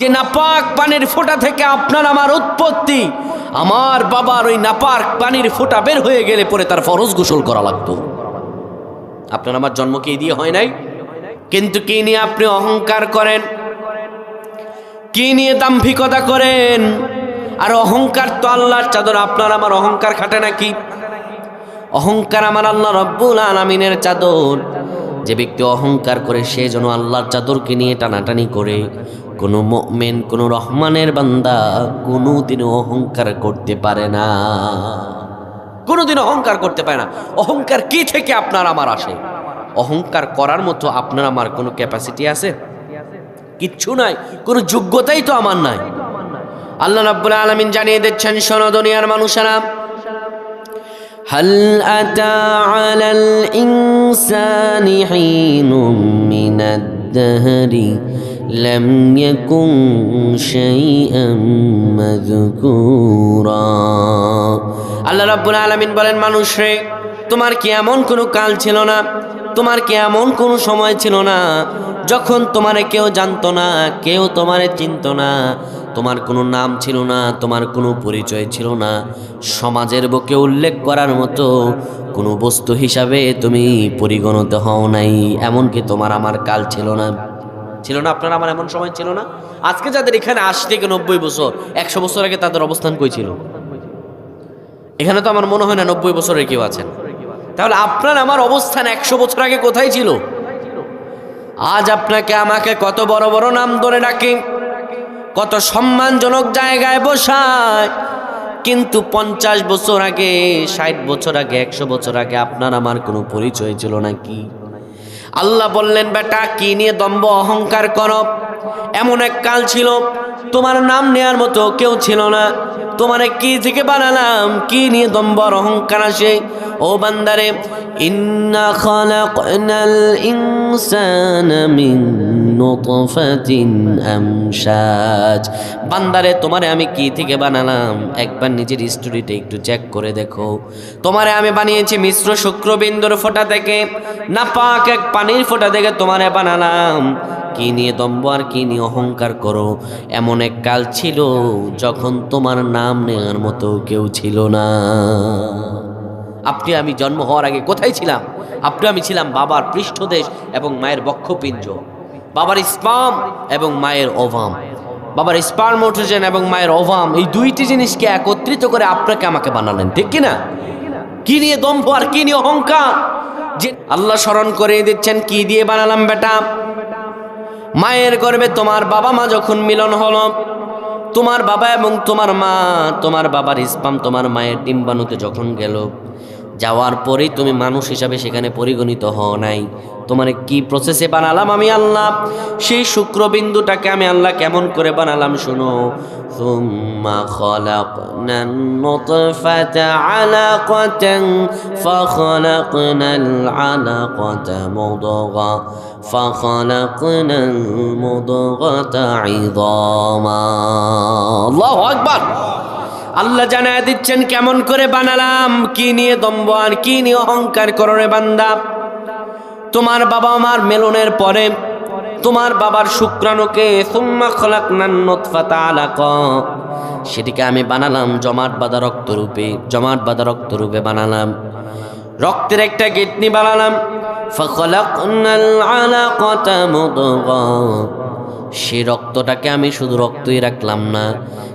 যে নাপাক পানির ফোঁটা থেকে আপনার আমার উৎপত্তি, আমার বাবার ওই নাপাক পানির ফোঁটা বের হয়ে গেলে পরে তার ফরজ গোসল করা লাগতো। আপনার আমার জন্ম কি দিয়ে হয় নাই? কিন্তু কি নিয়ে আপনি অহংকার করেন? কি নিয়ে দাম্ভিকতা করেন? আর অহংকার তো আল্লাহর চাদর, আপনার আমার অহংকার খাটে নাকি? অহংকার আমার আল্লাহ রব্বুল আলমিনের চাদর। যে ব্যক্তি অহংকার করে সে যেন আল্লাহর চাদরকে নিয়ে টানাটানি করে কোনো মেন কোনো রহমানের বান্দা কোনো দিনও অহংকার করতে পারে না কোনোদিন অহংকার করতে পারে না অহংকার কি থেকে আপনার আমার আসে অহংকার করার মতো আপনার আমার কোনো ক্যাপাসিটি আছে কিচ্ছু নাই কোনো যোগ্যতাই তো আমার নাই আল্লাহ রাব্বুল আলামিন জানিয়ে দিচ্ছেন শোনো দুনিয়ার মানুষেরা هل أتى على الإنسان حين من الدهر لم يكن شيئا مذكورا আল্লাহ রাব্বুল আলামিন বলেন মানুষ রে তোমার কি এমন কোনো কাল ছিল না তোমার কি এমন কোনো সময় ছিল না যখন তোমারে কেউ জানতো না কেউ তোমারে চিনতো না তোমার কোনো নাম ছিল না তোমার কোনো পরিচয় ছিল না সমাজের বুকে উল্লেখ করার মতো কোনো বস্তু হিসাবে তুমি পরিগণিত হও নাই এমনকি তোমার আমার কাল ছিল না ছিল না, আপনার আমার এমন সময় ছিল না? আজকে যাদের এখানে আশি থেকে নব্বই বছর, একশো বছর আগে তাদের অবস্থান কই ছিল? এখানে তো আমার মনে হয় না নব্বই বছরের কেউ আছেন। তাহলে আপনার আমার অবস্থান একশো বছর আগে কোথায় ছিল? আজ আপনাকে আমাকে কত বড় বড় নাম ধরে ডাকি, কত সম্মানজনক জায়গায় বসায়, কিন্তু পঞ্চাশ বছর আগে, ষাট বছর আগে, একশো বছর আগে আপনার আমার কোনো পরিচয় ছিল নাকি আল্লাহ বললেন, বেটা, কি নিয়ে দম্ব অহংকার কর? এমন এক কাল ছিল, তোমার নাম নেয়ার মতো কেউ ছিল না। তোমারে কি থেকে বানালাম? কি নিয়ে দম্বর অহংকার আসে? ও বান্দারে, ইন্না খালাকনাল ইনসানা মিন নুতফাতিন আমশাজ। বান্দারে, তোমারে আমি কি থেকে বানালাম? একবার নিজের স্টোরিটা একটু চেক করে দেখো। তোমারে আমি বানিয়েছি মিশ্র শুক্রবিন্দুর ফোঁটা থেকে। নাপাক এক পানির ফোঁটা থেকে তোমারে বানালাম। কি নিয়ে দম্ব আর কি নিয়ে অহংকার করো? এমন এক কাল ছিল যখন তোমার নাম নেওয়ার মতো কেউ ছিল না। আপনি আমি জন্ম হওয়ার আগে কোথায় ছিলাম? আপনি আমি ছিলাম বাবার পৃষ্ঠদেশ এবং মায়ের বক্ষপিঞ্জ বাবার স্পাম এবং মায়ের ওভাম বাবার স্পার্মোট্রোজেন এবং মায়ের ওভাম এই দুইটি জিনিসকে একত্রিত করে আপনাকে আমাকে বানালেন, ঠিক কিনা? কি নিয়ে দম্ভ আর কি নিয়ে অহংকার? যে আল্লাহ স্মরণ করে দিচ্ছেন, কি দিয়ে বানালাম বেটা? মায়ের গর্বে তোমার বাবা মা যখন মিলন হলো তোমার বাবা এবং তোমার মা তোমার বাবার ইসপাম তোমার মায়ের ডিম্বাণুতে যখন গেল যাওয়ার পরেই তুমি মানুষ হিসাবে সেখানে পরিগণিত হও নাই তোমার কি প্রসেসে বানালাম আমি আল্লাহ সেই শুক্রবিন্দুটাকে আমি আল্লাহ কেমন করে বানালাম শোনো ثم خلقنا النطفة علقة فخلقنا العلقة مضغة فخلقنا المضغة عظاما الله أكبر আল্লাহ জানায় দিচ্ছেন কেমন করে বানালাম কি নিয়ে দম্ব আর কি নিয়ে অহংকার করো রে বান্দা তোমার বাবা মার মেলনের পরে তোমার বাবার শুক্রাণুকে সুম্মা খলাকনান নতফাতা আলাকা সেটিকে আমি বানালাম জমাট বাঁধা রক্তরূপে জমাট বাঁধা রক্তরূপে বানালাম রক্তের একটা গেটনি বানালাম মুদগা সেই রক্তটাকে আমি শুধু রক্তই রাখলাম না,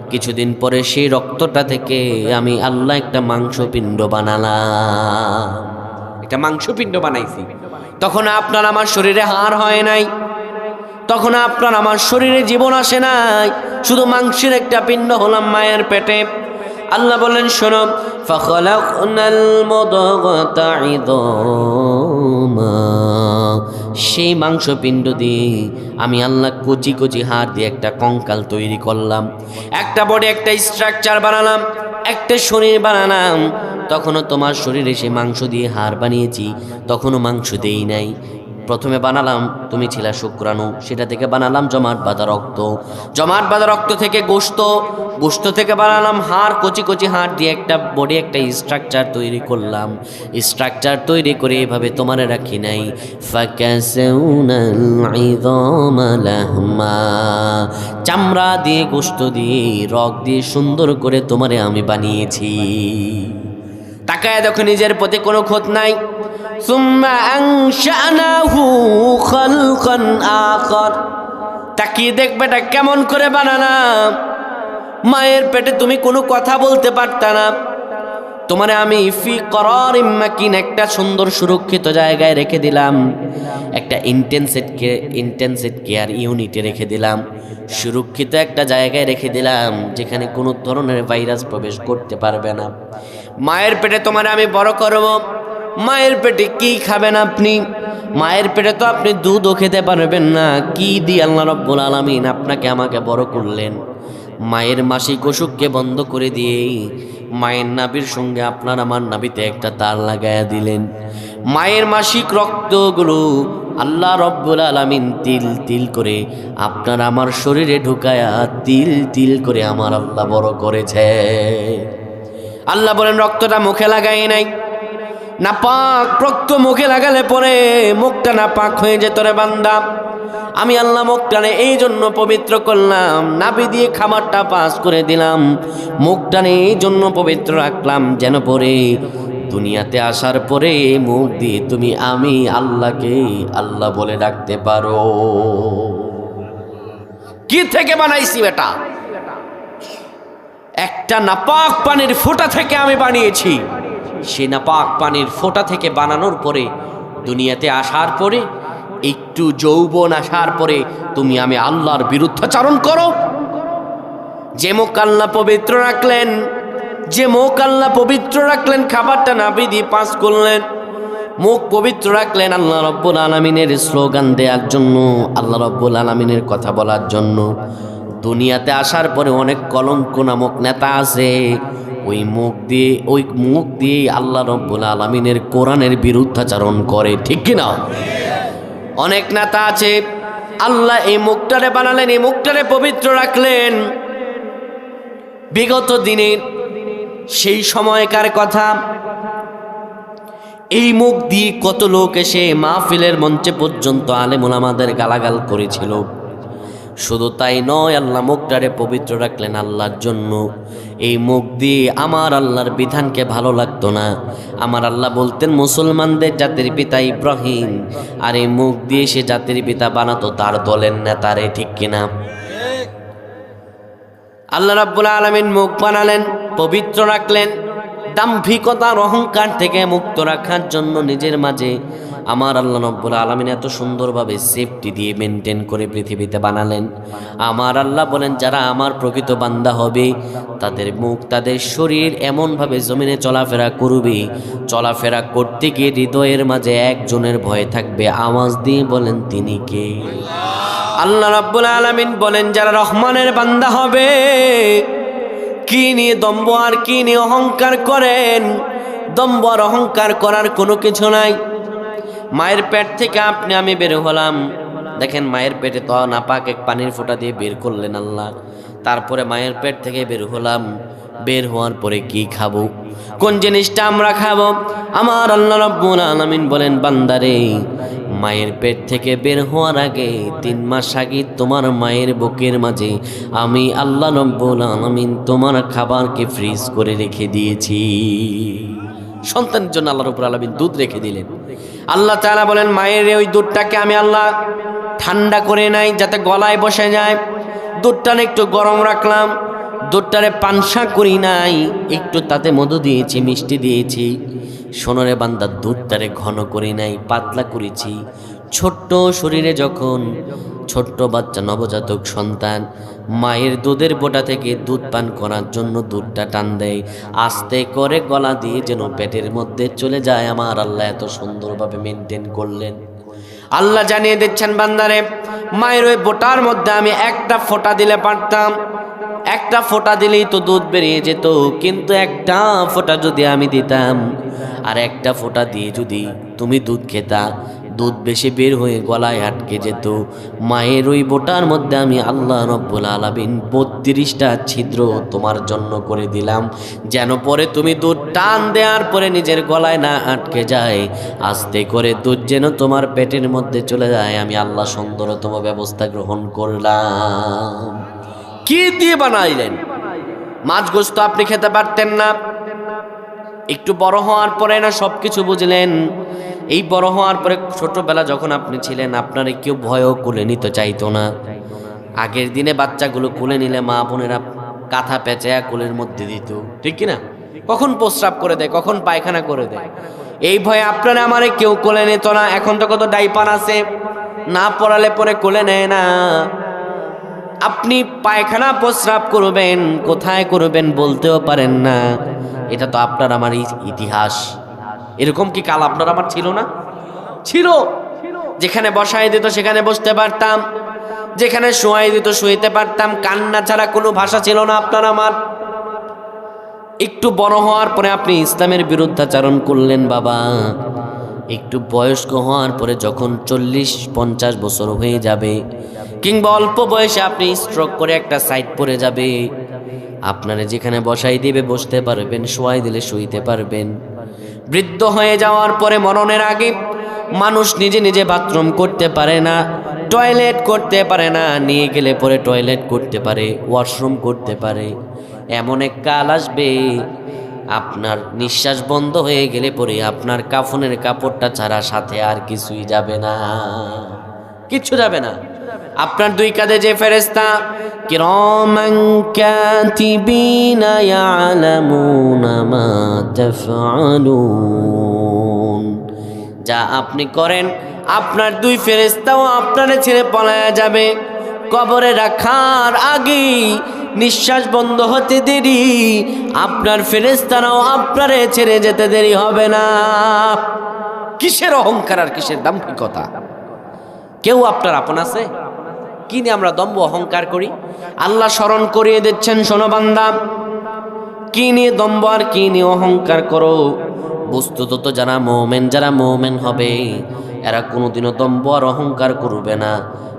কিছুদিন পরে সেই রক্তটা থেকে আমি আল্লাহ একটা মাংসপিণ্ড বানালাম। একটা মাংসপিণ্ড বানাইছি। তখন আপনার আমার শরীরে হাড় হয় নাই, তখন আপনার আমার শরীরে জীবন আসে নাই, শুধু মাংসের একটা পিণ্ড হলাম মায়ের পেটে। আল্লাহ বললেন, শোনো সেই মাংসপিণ্ড দিয়ে আমি আল্লাহ কচি কচি হাড় দিয়ে একটা কঙ্কাল তৈরি করলাম। একটা বডি একটা স্ট্রাকচার বানালাম, একটা শরীর বানালাম। তখনও তোমার শরীরে সেই মাংস দিয়ে হাড় বানিয়েছি, তখনও মাংস দেই নাই। প্রথমে বানালাম, তুমি ছিলা শুক্রাণু, সেটা থেকে বানালাম জমাট বাঁধা রক্ত। জমাট বাঁধা রক্ত থেকে গোস্ত গোস্ত থেকে বানালাম হাড়, কচি কচি হাড় দিয়ে একটা বডি একটা স্ট্রাকচার তৈরি করলাম। স্ট্রাকচার তৈরি করে এভাবে তোমার রাখি নাই। চামড়া দিয়ে, গোস্ত দিয়ে রক দিয়ে সুন্দর করে তোমারে আমি বানিয়েছি। তাকায় দেখো নিজের প্রতি কোনো ক্ষত নাই। তাকিয়ে দেখবে? এটা কেমন করে বানালাম? মায়ের পেটে তুমি কোনো কথা বলতে পারতা না। তোমারে আমি ফি করার ইম্মাকিন একটা সুন্দর সুরক্ষিত জায়গায় রেখে দিলাম। একটা ইন্টেন্সিভ ইন্টেন্সিভ কেয়ার ইউনিটে রেখে দিলাম। সুরক্ষিত একটা জায়গায় রেখে দিলাম, যেখানে কোনো ধরনের ভাইরাস প্রবেশ করতে পারবে না। মায়ের পেটে তোমার আমি বড় করব। মায়ের পেটে কি খাবেন আপনি? মায়ের পেটে তো আপনি দুধও খেতে পারবেন না। কি দিয়ে আল্লাহ রব্বুল আলমিন আপনাকে আমাকে বড় করলেন? মায়ের মাসিক অসুখকে বন্ধ করে দিয়েই মায়ের নাবির সঙ্গে আপনার আমার নাবিতে একটা তার লাগাইয়া দিলেন। মায়ের মাসিক রক্তগুলো আল্লাহ রব্বুল আলমিন তিল তিল করে আপনার আমার শরীরে ঢুকায়া তিল তিল করে আমার আল্লাহ বড় করেছে। আল্লাহ বলেন, রক্তটা মুখে লাগাই নাই। নাপাক, রক্ত মুখে লাগালে পরে মুখটা নাপাক হয়ে যেত রে বান্দা। আমি আল্লাহ মুখটানে এই জন্য পবিত্র করলাম নাবি দিয়ে খাবারটা পাস করে দিলাম। মুখটানে এই জন্য পবিত্র রাখলাম যেন পরে দুনিয়াতে আসার পরে মুখ দিয়ে তুমি আমি আল্লাহকে আল্লাহ বলে ডাকতে পারো। কি থেকে বানাইছি বেটা? একটা নাপাক পানির ফোঁটা থেকে আমি বানিয়েছি। সে নাপাক পানির ফোঁটা থেকে বানানোর পরে দুনিয়াতে আসার পরে, একটু যৌবন আসার পরে তুমি আমি আল্লাহর বিরুদ্ধাচারণ করো। যে মুখ আল্লাহ পবিত্র রাখলেন, যে মুখ আল্লাহ পবিত্র রাখলেন, খাবারটা নাবি দিয়ে পাস করলেন। মুখ পবিত্র রাখলেন আল্লাহ রব্বুল আলমিনের স্লোগান দেওয়ার জন্য, আল্লাহ রব্বুল আলমিনের কথা বলার জন্য। দুনিয়াতে আসার পরে অনেক কলঙ্ক নামক নেতা আছে ওই মুখ দিয়ে, ওই মুখ দিয়ে আল্লাহ রব্বুল আলমিনের কোরআনের বিরুদ্ধাচারণ করে, ঠিক কিনা অনেক নেতা আছে, আল্লাহ এই মুখটারে বানালেন, এই মুখটারে পবিত্র রাখলেন। বিগত দিনের সেই সময়কার কথা, এই মুখ দিয়ে কত লোক এসে মাহফিলের মঞ্চে পর্যন্ত আলেমুল আমাদের গালাগাল করেছিল। শুধু তাই নয়, আল্লাহ মুখটারে পবিত্র রাখলেন আল্লাহর জন্য। এই মুখ দিয়ে আমার আল্লাহর বিধানকে ভালো লাগতো না। আমার আল্লাহ বলতেন, মুসলমানদের জাতির পিতা ইব্রাহিম। আর এই মুখ দিয়ে সে জাতির পিতা বানাতো তার দলের নেতারে, ঠিক কিনা? আল্লাহ রাব্বুল আলমিন মুখ বানালেন, পবিত্র রাখলেন। দাম্ভিকতার অহংকার থেকে মুক্ত রাখার জন্য নিজের মাঝে আমার আল্লাহ রব্বুল আলমিন এত সুন্দরভাবে সেফটি দিয়ে মেনটেন করে পৃথিবীতে বানালেন। আমার আল্লাহ বলেন, যারা আমার প্রকৃত বান্দা হবে, তাদের মুখ, তাদের শরীর এমনভাবে জমিনে চলাফেরা করবে, চলাফেরা করতে গিয়ে হৃদয়ের মাঝে একজনের ভয় থাকবে। আওয়াজ দিয়ে বলেন, তিনি কে? আল্লাহ রাব্বুল আলামিন বলেন, যারা রহমানের বান্দা হবে, কি নিয়ে দম্ব আর কি নিয়ে অহংকার করেন? দম্ব আর অহংকার করার কোনো কিছু নাই। মায়ের পেট থেকে আপনি, আমি বের হলাম। দেখেন মায়ের পেটে তো নাপাক এক পানির ফোঁটা দিয়ে বের করলেন আল্লাহ। তারপরে মায়ের পেট থেকে বের হলাম। বের হওয়ার পরে কি খাব? কোন জিনিসটা আমরা খাব? আমার আল্লাহ রব্বুল আলামিন বলেন, বান্দারে, মায়ের পেট থেকে বের হওয়ার আগে তিন মাস আগে তোমার মায়ের বুকের মাঝে আমি আল্লাহ রব্বুল আলামিন তোমার খাবারকে ফ্রিজ করে রেখে দিয়েছি। সন্তানের জন্য আল্লাহ রব্বুল আলামিন দুধ রেখে দিলেন। আল্লাহ তালা বলেন, মায়ের ওই দুধটাকে আমি আল্লাহ ঠান্ডা করে নাই যাতে গলায় বসে যায়। দুধটা একটু গরম রাখলাম, দুধটারে পানসা করি নাই, একটু তাতে মধু দিয়েছি, মিষ্টি দিয়েছি। সোনরে বান্দার দুধটারে ঘন করি নাই, পাতলা করেছি। ছোট্ট শরীরে যখন ছোট্ট বাচ্চা, নবজাতক সন্তান মায়ের দুধের বোটা থেকে দুধ পান করার জন্য দুধটা টান দেয়, আস্তে করে গলা দিয়ে যেন পেটের মধ্যে চলে যায়। আমার আল্লাহ এত সুন্দরভাবে মেনটেন করলেন। আল্লাহ জানিয়ে দিচ্ছেন, বান্দারে, মায়ের ওই বোটার মধ্যে আমি একটা ফোঁটা দিলে পারতাম। একটা ফোঁটা দিলেই তো দুধ বেরিয়ে যেত, কিন্তু একটা ফোঁটা যদি আমি দিতাম, আর একটা ফোঁটা দিয়ে যদি তুমি দুধ খেতা দুধ বেশি বের হয়ে গলায় আটকে যেত। মায়ের ওই বোটার মধ্যে আমি আল্লাহ রব্বুল আলামিন বত্রিশটা ছিদ্র তোমার জন্য করে দিলাম। যেন পরে তুমি দুধ টান দেওয়ার পরে নিজের গলায় না আটকে যায়। আস্তে করে দুধ যেন তোমার পেটের মধ্যে চলে যায়। আমি আল্লাহ সুন্দরতম ব্যবস্থা গ্রহণ করলাম। কি দিয়ে বানাইলেন? মাছ গোস্ত আপনি খেতে পারতেন না। একটু বড় হওয়ার পরে না সব কিছু বুঝলেন। এই বড় হওয়ার পরে ছোটবেলা যখন আপনি ছিলেন, আপনার কেউ ভয়ও কোলে নিতে চাইতো না। আগের দিনে বাচ্চাগুলো কোলে নিলে মা বোনেরা কাঁথা পেঁচায়া কুলের মধ্যে দিত। ঠিক কি না কখন প্রস্রাব করে দেয়, কখন পায়খানা করে দেয়। এই ভয়ে আপনারা আমারে কেউ কোলে নিত না। এখন তো কত ডাইপান আছে, না পড়ালে পরে কোলে নেয় না। আপনি পায়খানা প্রস্রাব করবেন, কোথায় করবেন বলতেও পারেন না। এটা তো আপনার আমার ইতিহাস। এরকম কি কাল আপনার আমার ছিল না? ছিল। যেখানে বসাই দিত সেখানে বসতে পারতাম। যেখানে শোয়াই দিত শুইতে পারতাম। কান্না ছাড়া কোনো ভাষা ছিল না আপনার আমার। একটু বড় হওয়ার পরে আপনি ইসলামের বিরুদ্ধাচারণ করলেন বাবা। একটু বয়স্ক হওয়ার পরে যখন চল্লিশ, পঞ্চাশ বছর হয়ে যাবে, কিংবা অল্প বয়সে আপনি স্ট্রোক করে একটা সাইড পড়ে যাবে। আপনারা যেখানে বসাই দিবে বসতে পারবেন শোয়াই দিলে শুইতে পারবেন। বৃদ্ধ হয়ে যাওয়ার পরে মরণের আগে মানুষ নিজে নিজে বাথরুম করতে পারে না, টয়লেট করতে পারে না, নিয়ে গেলে পরে টয়লেট করতে পারে, ওয়াশরুম করতে পারে। এমন এক কাল আসবে, আপনার নিঃশ্বাস বন্ধ হয়ে গেলে পরে আপনার কাফনের কাপড়টা ছাড়া সাথে আর কিছুই যাবে না। কিচ্ছু যাবে না। আপনার দুই কাঁধে যে ফেরেস্তা কিরমান কাতিবিনা ইয়ালামুনা তাফআলুন। যা আপনি করেন, আপনার দুই ফেরেস্তাও আপনারে ছেড়ে পলায়া যাবে। কবরে রাখার আগেই নিঃশ্বাস বন্ধ হতে দেরি। আপনার ফেরেস্তারাও আপনারে ছেড়ে যেতে দেরি হবে না। কিসের অহংকার আর কিসের দাম্ভিকতা? কেউ আপনার আপন আছে? কি নিয়ে আমরা দম্ভ অহংকার করি? আল্লাহ স্মরণ করিয়ে দিচ্ছেন সোনবান্দা কি নিয়ে দম্ভ আর কি নিয়ে অহংকার করো? বস্তুত তো যারা মোমেন যারা মোমেন হবে, এরা কোনোদিনও দম্ভ আর অহংকার করবে না।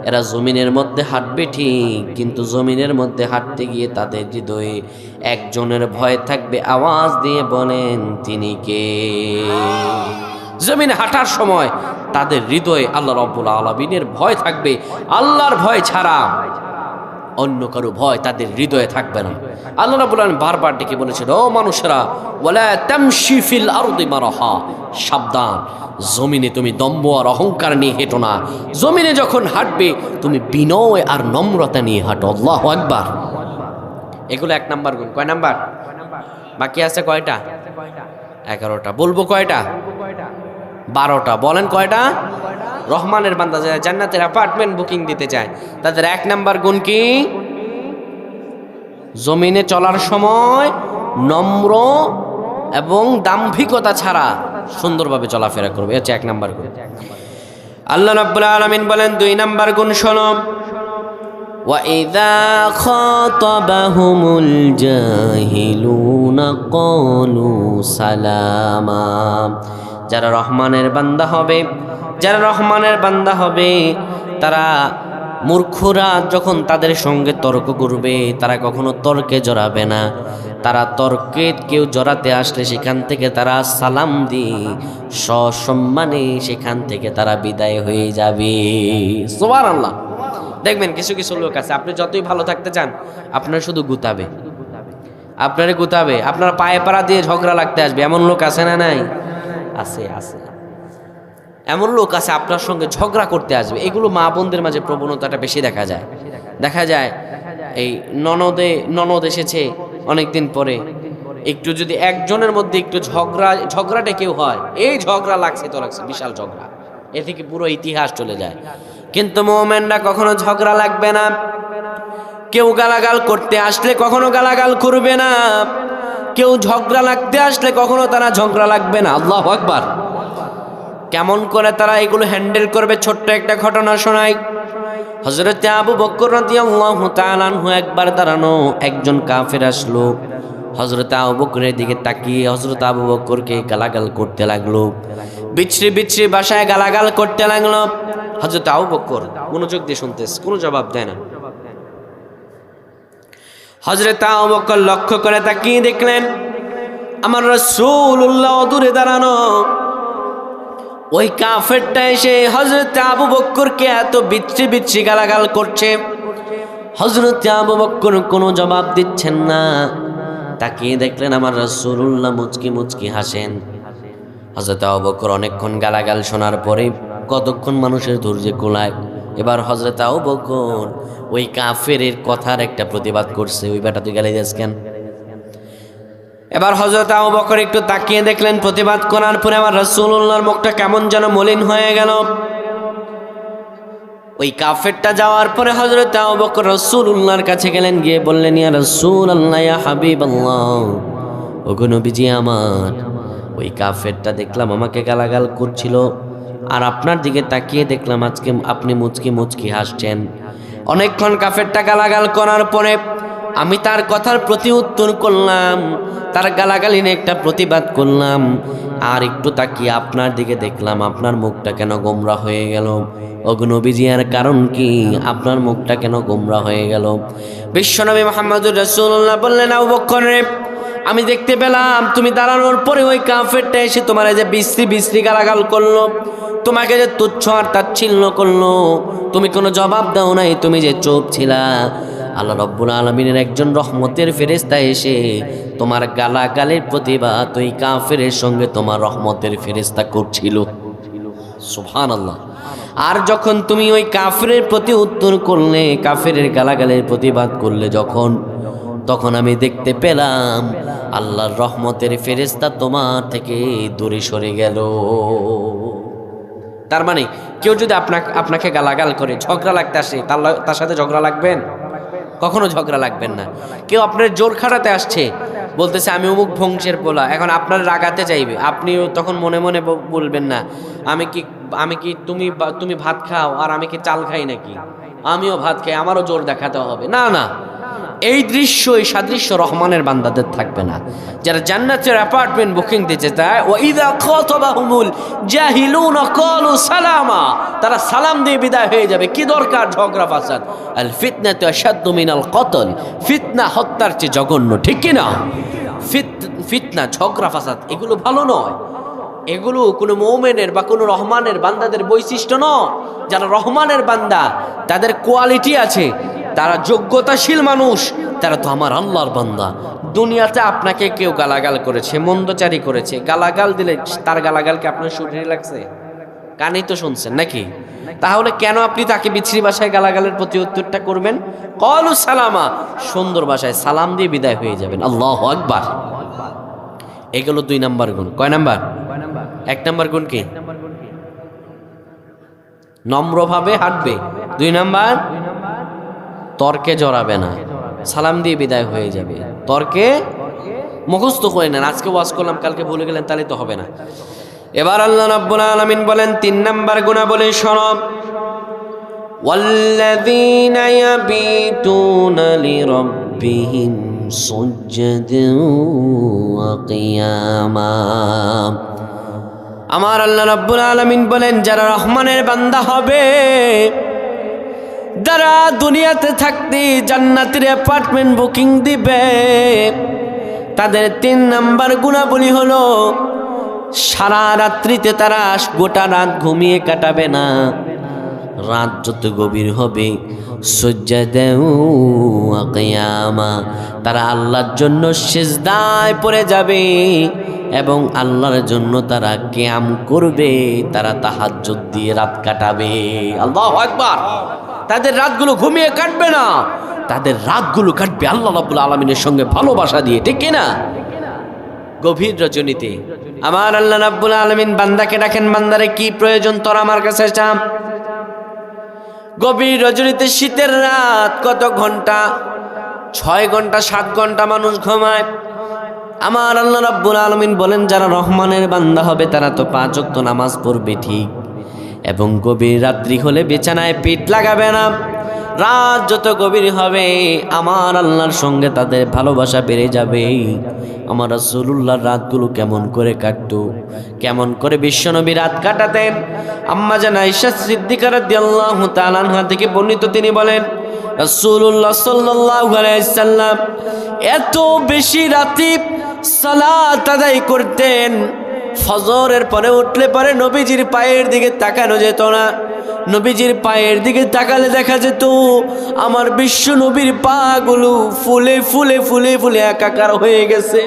এরা জমিনের মধ্যে হাঁটবে ঠিক, কিন্তু জমিনের মধ্যে হাঁটতে গিয়ে তাদের হৃদয়ে একজনের ভয় থাকবে। আওয়াজ দিয়ে বলেন, তিনি কে? জমিনে হাঁটার সময় তাদের হৃদয়ে আল্লাহ রব্বুল আলমিনের ভয় থাকবে। আল্লাহর ভয় ছাড়া অন্য কারও ভয় তাদের হৃদয়ে থাকবে না। আল্লাহ রাব্বুল আলামিন বারবার ডেকে বলেছেন, ও মানুষেরা, ওয়ালা তামশি ফিল আরদি মারাহা। সাবধান, জমিনে তুমি দম্ভ আর অহংকার নিয়ে হেঁটো না। জমিনে যখন হাঁটবে, তুমি বিনয় আর নম্রতা নিয়ে হাঁটো। আল্লাহ একবার এগুলো এক নাম্বার গুণ। কয় নাম্বার? বাকি আছে কয়টা? এগারোটা। বলব কয়টা? বারোটা বলেন কয়টা রহমানের বান্দা যায় জান্নাতের অ্যাপার্টমেন্ট বুকিং দিতে চায় তাদের এক নাম্বার গুণ কি জমিনে চলার সময় নম্র এবং দাম্ভিকতা ছাড়া সুন্দরভাবে চলাফেরা করবে এ হচ্ছে এক নাম্বার গুণ আল্লাহ রাব্বুল আলামিন বলেন দুই নাম্বার গুণ শোনো وإذا خاطبهم الجاهلون قالوا سلاما যারা রহমানের বান্দা হবে, যারা রহমানের বান্দা হবে, তারা মূর্খরা যখন তাদের সঙ্গে তর্ক করবে, তারা কখনো তর্কে জড়াবে না। তারা তর্কে কেউ জড়াতে আসলে সেখান থেকে তারা সালাম দিয়ে, সসম্মানে সেখান থেকে তারা বিদায় হয়ে যাবে। সোবার আল্লাহ দেখবেন কিছু কিছু লোক আছে, আপনি যতই ভালো থাকতে চান, আপনার শুধু গুতাবে। আপনারে গুতাবে, আপনার পায়ে পাড়া দিয়ে ঝগড়া লাগতে আসবে, এমন লোক আছে না নাই? আছে আছে। এমন লোক আছে আপনার সঙ্গে ঝগড়া করতে আসবে। এগুলো মা বোনদের মাঝে প্রবণতাটা বেশি দেখা যায়। দেখা যায় এই ননদে, ননদ এসেছে অনেকদিন পরে। একটু যদি একজনের মধ্যে একটু ঝগড়া, ঝগড়াটা কেউ হয়, এই ঝগড়া লাগছে তো লাগছে, বিশাল ঝগড়া। এ থেকে পুরো ইতিহাস চলে যায়। কিন্তু মোমেনরা কখনো ঝগড়া লাগবে না। কেউ গালাগাল করতে আসলে কখনো গালাগাল করবে না। কেউ ঝগড়া লাগতে আসলে কখনো তারা ঝগড়া লাগবে না। আল্লাহ আকবার। কেমন করে তারা এগুলো হ্যান্ডেল করবে, ছোট্ট একটা ঘটনা শোনাই। হজরতে আবু বকর একবার দাঁড়ানো, একজন কাফের আসলো। হজরত আবু বকরের দিকে তাকিয়ে হজরত আবু বকরকে গালাগাল করতে লাগল। বিচ্ছিরি বিচ্ছিরি বাসায় গালাগাল করতে লাগল। হজরত আবু বকর মনোযোগ দিয়ে শুনতেস কোনো জবাব দেয় না। হজরত আবু বকর লক্ষ্য করে তাকিয়ে দেখলেন, আমার রসুল্লাহ দূরে দাঁড়ানো। ওই কাফেরটা এসে হজরত আবু বক্করকে এত বিচ্ছি বিচ্ছি গালাগাল করছে। হজরত আবু বক্কর কোনো জবাব দিচ্ছেন না। তাকিয়ে দেখলেন আমার রসুল্লাহ মুচকি মুচকি হাসেন। হজরত আবু বক্কর অনেকক্ষণ গালাগাল শোনার পরে কতক্ষণ মানুষের ধৈর্য কোলায় এবার হজরত আবু বক্কর ওই কাফের কথার একটা প্রতিবাদ করছে। ওই বেটা, তুই গালি কেন? এবার হজরত আবু বকর একটু তাকিয়ে দেখলেন, প্রতিবাদ করার পরে আমার রসুল্লাহর মুখটা কেমন যেন মলিন হয়ে গেল। ওই কাফেরটা যাওয়ার পরে হজরত আবু বকর রসুল্লাহর কাছে গেলেন, গিয়ে বললেন, ইয়া রসুল আল্লাহ ইয়া হাবিব আল্লাহ ওগো নবীজি আমার। ওই কাফেরটা দেখলাম আমাকে গালাগাল করছিল। আর আপনার দিকে তাকিয়ে দেখলাম আজকে আপনি মুচকি মুচকি হাসছেন। অনেকক্ষণ কাফেরটা গালাগাল করার পরে আমি তার কথার প্রতি উত্তর করলাম, তার গালাগালিনে একটা প্রতিবাদ করলাম, আর একটু তাকিয়ে আপনার দিকে দেখলাম আপনার মুখটা কেন গোমরা হয়ে গেল। অগ্নবিজিয়ার কারণ কি? আপনার মুখটা কেন গোমরা হয়ে গেল? বিশ্বনবী মোহাম্মদুর রসুল্লাহ বললেন, আবু বকর রে আমি দেখতে পেলাম, তুমি দাঁড়ানোর পরে ওই কাফেরটা এসে তোমার যে বিশ্রী বিশ্রী গালাগাল করল, তোমাকে যে তুচ্ছ আর তাচ্ছিল্য করল, তুমি কোনো জবাব দাও নাই, তুমি যে চোখ ছিলা। আল্লাহ রব্বুল আলমিনের একজন রহমতের ফেরেস্তা এসে তোমার গালাগালের প্রতিবাদ ওই কাফেরের সঙ্গে তোমার রহমতের ফেরেস্তা করছিল। সুহান আল্লাহ আর যখন তুমি ওই কাফেরের প্রতি উত্তর করলে কাফের গালাগালের প্রতিবাদ করলে, যখন তখন আমি দেখতে পেলাম, আল্লাহর রহমতের ফেরেস্তা তোমার থেকে দূরে সরে গেল। তার মানে কেউ যদি আপনাকে আপনাকে গালাগাল করে, ঝগড়া লাগতে আসে, তার তার সাথে ঝগড়া লাগবেন? কখনো ঝগড়া লাগবেন না। কেউ আপনার জোর খাটাতে আসছে, বলতেছে, আমি অমুক বংশের পোলা, এখন আপনার রাগাতে চাইবে। আপনিও তখন মনে মনে বলবেন না, আমি কি আমি কি তুমি তুমি ভাত খাও, আর আমি কি চাল খাই নাকি? আমিও ভাত খাই, আমারও জোর দেখাতে হবে। না না এই দৃশ্য, এই সাদৃশ্য রহমানের বান্দাদের থাকবে না। যারা জান্নাতের অ্যাপার্টমেন্ট বুকিং দিতে চায় ও ইদা খতবাহুমুল জাহিলুন ক্বালু সালামা, তারা সালাম দিয়ে বিদায় হয়ে যাবে। কি দরকার ঝগড়া, ফাসাদ? আল ফিতনা তো আশাদ্দু মিনাল কতল, ফিতনা হত্যার চেয়ে জঘন্য, ঠিক কি না? ফিত, ফিতনা, ঝগড়া, ফাসাদ, এগুলো ভালো নয়। এগুলো কোনো মৌমেনের বা কোনো রহমানের বান্দাদের বৈশিষ্ট্য নয়। যারা রহমানের বান্দা, তাদের কোয়ালিটি আছে। তারা যোগ্যতাশীল মানুষ, তারা তো আমার আল্লাহর বান্দা। দুনিয়াতে আপনাকে কেউ গালাগাল করেছে, মন্দচারি করেছে। গালাগাল দিলে তার গালাগালকে আপনার শরীরে লাগছে? কানেই তো শুনছেন নাকি? তাহলে কেন আপনি তাকে বিচ্ছিরি ভাষায় গালাগালের প্রতি উত্তরটা করবেন? কলু সালামা, সুন্দর ভাষায় সালাম দিয়ে বিদায় হয়ে যাবেন। আল্লাহ আকবার। এগুলো দুই নাম্বার গুণ। কয় নাম্বার? এক নাম্বার গুণ কি? নম্রভাবে হাঁটবে। দুই নাম্বার? তর্কে জড়াবে না সালাম দিয়ে বিদায় হয়ে যাবে তর্কে মুখস্থ করে নেন আজকে ওয়াজ করলাম কালকে ভুলে গেলেন তাহলে তো হবে না এবার আল্লাহ রাব্বুল আলামিন বলেন তিন নাম্বার গুণা বলে শরব والذين يبيتون لربهم سجدا وقياما আমার আল্লাহ রাব্বুল আলামিন বলেন যারা রহমানের বান্দা হবে যারা দুনিয়াতে থাকতে জান্নাতের অ্যাপার্টমেন্ট বুকিং দিবে। তাদের তিন নাম্বার গুণাবলী হলো, সারা রাত্রিতে তারা গোটা রাত ঘুমিয়ে কাটাবে না। রাত যত গভীর হবে সজ্জা দেউমা তারা আল্লাহর জন্য সেজদায় পড়ে যাবে এবং আল্লাহর জন্য তারা ক্যাম করবে, তারা তাহাজ্জুদ দিয়ে রাত কাটাবে। আল্লাহ একবার তাদের রাতগুলো ঘুমিয়ে কাটবে না। তাদের রাতগুলো কাটবে আল্লাহ রাব্বুল আলমিনের সঙ্গে ভালোবাসা দিয়ে, ঠিক কিনা? গভীর রজনীতে। আমার আল্লাহ রাব্বুল আলমিন বান্দাকে ডাকেন, বান্দারে কি প্রয়োজন তোর আমার কাছে চাম গভীর রজনীতে শীতের রাত, কত ঘণ্টা? ছয় ঘণ্টা, সাত ঘণ্টা মানুষ ঘুমায়। আমার আল্লাহ রাব্বুল আলমিন বলেন, যারা রহমানের বান্দা হবে, তারা তো পাঁচ ওয়াক্ত নামাজ পড়বে, ঠিক। এবং গভীর রাত্রি হলে বিছানায় পিঠ লাগাবে না। রাত যত গভীর হবে, আমার আল্লাহর সঙ্গে তাদের ভালোবাসা বেড়ে যাবে। আমার রসুল্লাহর রাতগুলো কেমন করে কাটত, কেমন করে বিশ্বনবী রাত কাটাতেন। আম্মা জান আইসা সিদ্দিকার আল্লাহ তালানহা থেকে বর্ণিত তিনি বলেন রসুল্লাহ সাল্লাম এত বেশি রাতি সালাত আদায় করতেন ফজরের পরে উঠলে পরে নবীজির পায়ের দিকে তাকানো যেত না। নবীজির পায়ের দিকে তাকালে দেখা যেত, আমার বিশ্ব নবীর পাগুলো ফুলে ফুলে ফুলে ফুলে একাকার হয়ে গেছে।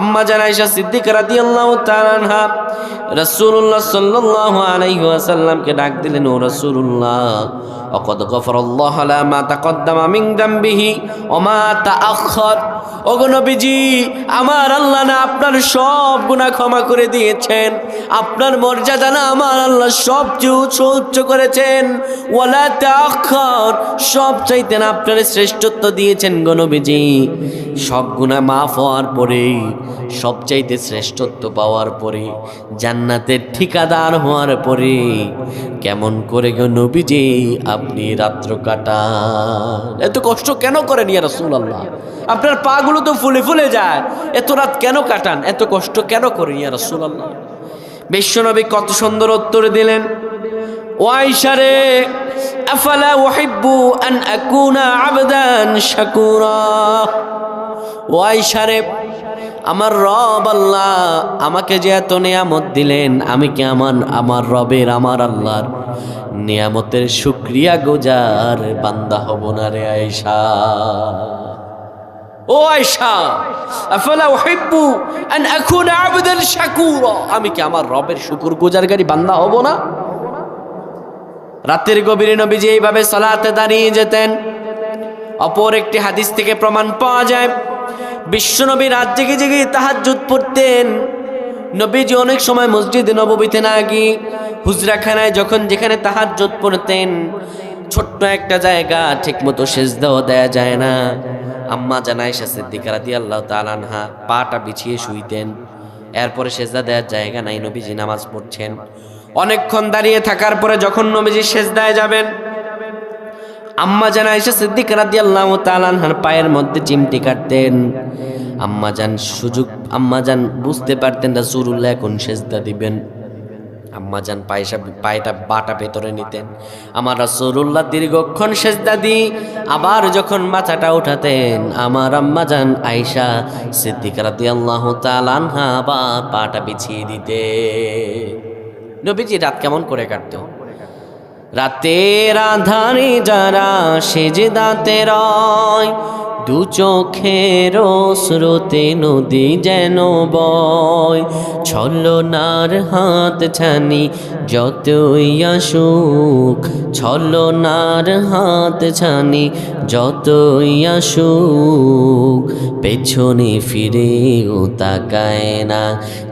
আম্মা জানাইশা সিদ্দিক রাদিয়াল্লাহু তাআলা আনহা রাসূলুল্লাহ সাল্লাল্লাহু আলাইহি ওয়াসাল্লামকে ডাক দিলেন, ও রাসূলুল্লাহ, অকদ গফরাল্লাহ লা মা তাকদ্দামা মিন দামবিহি ওয়া মা তাআখার ওগো নবীজি, আমার আল্লাহ না আপনার সব গুনাহ ক্ষমা করে দিয়েছেন, আপনার মর্যাদা না আমার আল্লাহ সব কিছু উচ্চ করেছেন। ওয়ালা তাআখার সব চাইতেন আপনার শ্রেষ্ঠত্ব দিয়েছেন গো নবীজি। সব গুনাহ মাফ হওয়ার পরে সবচাইতে শ্রেষ্ঠত্ব পাওয়ার পরে জান্নাতের ঠিকাদার হওয়ার পরে কেমন করে গো নবীজি আপনি রাত্র কাটান? এত কষ্ট কেন করেন ইয়া রাসূলুল্লাহ? আপনার পাগুলো তো ফুলে ফুলে যায়। এত রাত কেন কাটান? এত কষ্ট কেন করেন ইয়া রাসূলুল্লাহ? বিশ্বনবী কত সুন্দর উত্তর দিলেন। ও আয়েশারে আফালা উহিব্বু আন আকুনা আবদান শাকুরা? ও আয়েশারে আমার রব আল্লাহ আমাকে যে এত নিয়ামত দিলেন, আমি কি আমার আমার রবের, আমার আল্লাহর? নিয়ামতের শুক্রিয়া গোজার বান্দা হব না রে আয়েশা। ও আয়েশা, আফালা উহিব্বু আন আকুনা আবদান শাকুরা? আমি কি আমার রবের শুকর গুজারগারি বান্দা হব না? রাতের গভীরে নবীজি এইভাবে সালাতে দাঁড়িয়ে যেতেন। অপর একটি হাদিস থেকে প্রমাণ পাওয়া যায় বিশ্বনবী রাত জেগে জেগে তাহার তাহাজ্জুদ পড়তেন। নবীজি অনেক সময় মসজিদে নববীতে না হুজরাখানায় যখন যেখানে তাহার তাহাজ্জুদ পড়তেন, ছোট্ট একটা জায়গা ঠিকমতো সেজদাও দেয়া যায় না। আম্মা জানায় জানাই সিদ্দিকা রাদিয়াল্লাহু তাআলা আনহা পাটা বিছিয়ে শুইতেন। এরপরে সেজদা দেওয়ার জায়গা নাই, নবীজি নামাজ পড়ছেন। অনেকক্ষণ দাঁড়িয়ে থাকার পরে যখন নবীজি সেজদায় যাবেন আম্মা জান আয়েশা সিদ্দিক রাদিয়াল্লাহু তাআলা আনহার পায়ের মধ্যে চিমটি কাটতেন। আম্মা জান সুযোগ, আম্মা জান বুঝতে পারতেন রাসূলুল্লাহ এখন সেজদা দিবেন। আম্মা জান পায়েসা, পায়েটা বাটা ভেতরে নিতেন। আমার রাসূলুল্লাহ দীর্ঘক্ষণ সেজদা দি আবার যখন মাথাটা উঠাতেন, আমার আম্মা জান আয়েশা সিদ্দিক রাদিয়াল্লাহু তাআলা আনহা আবার পাটা বিছিয়ে দিতে নবীজি রাত কেমন করে কাটতো? রাতের আধারে যারা সেজে দাঁতে রয়, দু চোখের স্রোতে নদী যেন বয়। ছলনার হাত ছানি যতই আসুক, ছলনার হাত ছানি যতই আসুক, পেছনে ফিরেও তাকায় না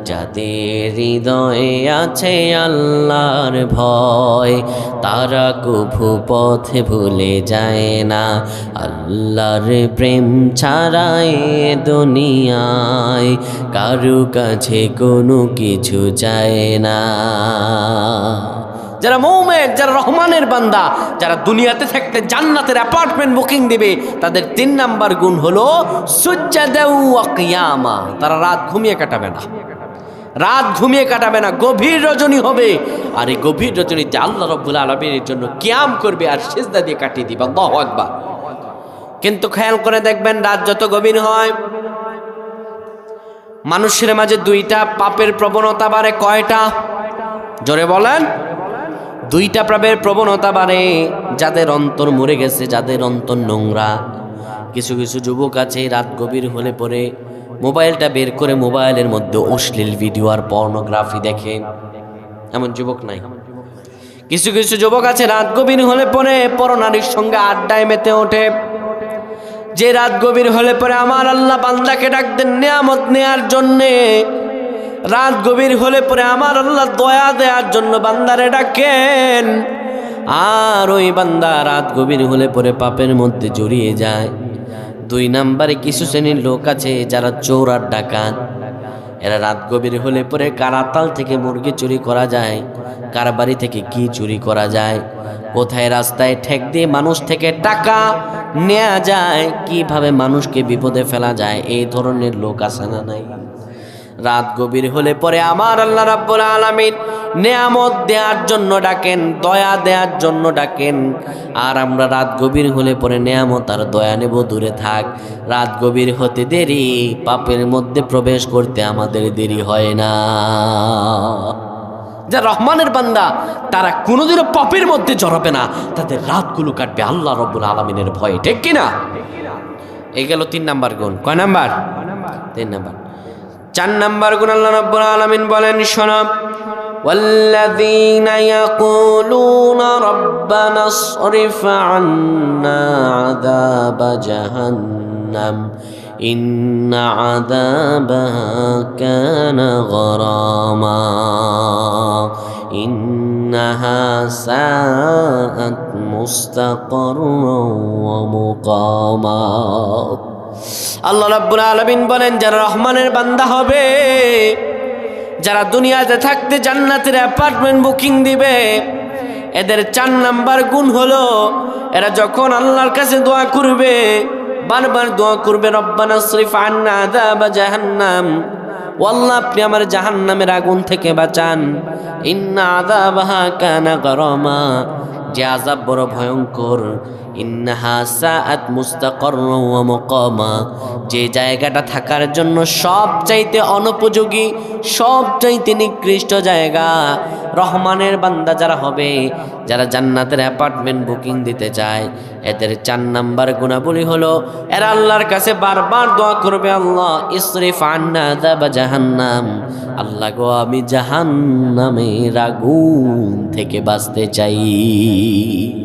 যাদের হৃদয়ে আছে আল্লাহর ভয়, তারা কভু পথে ভুলে যায় না। আল্লাহর প্রেম ছাড়াই দুনিয়ায় কারু কাছে কোনো কিছু চায় না। যারা মৌমের যারা রহমানের বান্দা, যারা দুনিয়াতে থাকতে জান্নাতের অ্যাপার্টমেন্ট বুকিং দেবে, তাদের তিন নাম্বার গুণ হলো সুজ্জাদাউয়াকিয়ামা তারা রাত ঘুমিয়ে কাটাবে না। রাত ঘুমিয়ে কাটাবে না, গভীর রজনী হবে। আর এই গভীর রজনীতে আল্লাহ রব্বুল আলমীর জন্য ক্যাম করবে আর সেজদা দিয়ে কাটিয়ে দিবে, আল্লাহু আকবার। কিন্তু খেয়াল করে দেখবেন রাত যত গভীর হয়, মানুষের মাঝে দুইটা পাপের প্রবণতা বাড়ে, কয়টা? জোরে বলেন। দুইটা পাপের প্রবণতা বাড়ে, যাদের অন্তর মরে গেছে, যাদের অন্তর নোংরা। কিছু কিছু যুবক আছে, রাত গভীর হলে পরে মোবাইলটা বের করে মোবাইলের মধ্যে অশ্লীল ভিডিও আর পর্নোগ্রাফি দেখে। এমন যুবক নাই। কিছু কিছু যুবক আছে, রাত গভীর হলে পরে পরনারীর সঙ্গে আড্ডায় মেতে ওঠে। যে রাত গভীর হলে পরে আমার আল্লাহ বান্দাকে ডাকতেন নিয়ামত নেয়ার জন্যে। রাত গভীর হলে পরে আমার আল্লাহ দয়া দেওয়ার জন্য বান্দারে ডাকেন। আর ওই বান্দা রাত গভীর হলে পরে পাপের মধ্যে জড়িয়ে যায়। দুই নাম্বারে কিছু শ্রেণির লোক আছে যারা চোর আর ডাকাত। এরা রাত গভীর হলে পরে কারাতাল থেকে মুরগি চুরি করা যায় কার বাড়ি থেকে কি চুরি করা যায়, কোথায় রাস্তায় ঠেক দিয়ে মানুষ থেকে টাকা নেওয়া যায়, কীভাবে মানুষকে বিপদে ফেলা যায়, এই ধরনের লোক আসে না নাই? রাত গভীর হলে পরে আমার আল্লাহ রাব্বুল আলামিন নেয়ামত দেওয়ার জন্য ডাকেন, দয়া দেওয়ার জন্য ডাকেন। আর আমরা রাত গভীর হলে পরে নেয়ামত আর দয়া নেব, দূরে থাক। রাত গভীর হতে দেরি, পাপের মধ্যে প্রবেশ করতে আমাদের দেরি হয় না। যা রহমানের বান্দা, তারা কোনোদিনও পাপের মধ্যে জড়াবে না। তাদের রাতগুলো কাটবে আল্লাহ রব্বুল আলমিনের ভয়ে, ঠিক কিনা? এই গেল তিন নাম্বার গুণ। কয় নাম্বার? তিন নাম্বার। চার নাম্বার গুণ আল্লাহ রব্বুল আলমিন বলেন শোনব والذين يقولون ربنا اصرف عنا عذاب جهنم إن عذابها كان غراما إنها ساءت مستقرا ومقاما আল্লাহ রাব্বুল আলামিন বলেন, যারা রহমানের বান্দা হবে, যারা দুনিয়াতে থাকতে জান্নাতের অ্যাপার্টমেন্ট বুকিং দিবে, এদের চার নাম্বার গুণ হলো, এরা যখন আল্লাহর কাছে দোয়া করবে, বারবার দোয়া করবে, রব্বানা শরীফ আন্না আদাব জাহান্নাম। ও আল্লাহ আপনি আমার জাহান্নামের আগুন থেকে বাঁচান। ইন্না আদাবাহা কানা গরমা। যে আজাব বড় ভয়ঙ্কর ইন্নাহা সাআত মুস্তাকাররা ওয়া মুকামা। যে জায়গাটা থাকার জন্য সব চাইতে অনুপযোগী সব চাইতে নিকৃষ্ট জায়গা রহমানের বান্দা যারা হবে, যারা জান্নাতের অ্যাপার্টমেন্ট বুকিং দিতে চায়, এদের চার নাম্বার গুণাবলী হলো, এরা আল্লাহর কাছে বারবার দোয়া করবে, আল্লাহ, ইসরিফ আন্না আযাবা জাহান্নাম। আল্লাহ গো, আমি জাহান্নামের আগুন থেকে বাঁচতে চাই।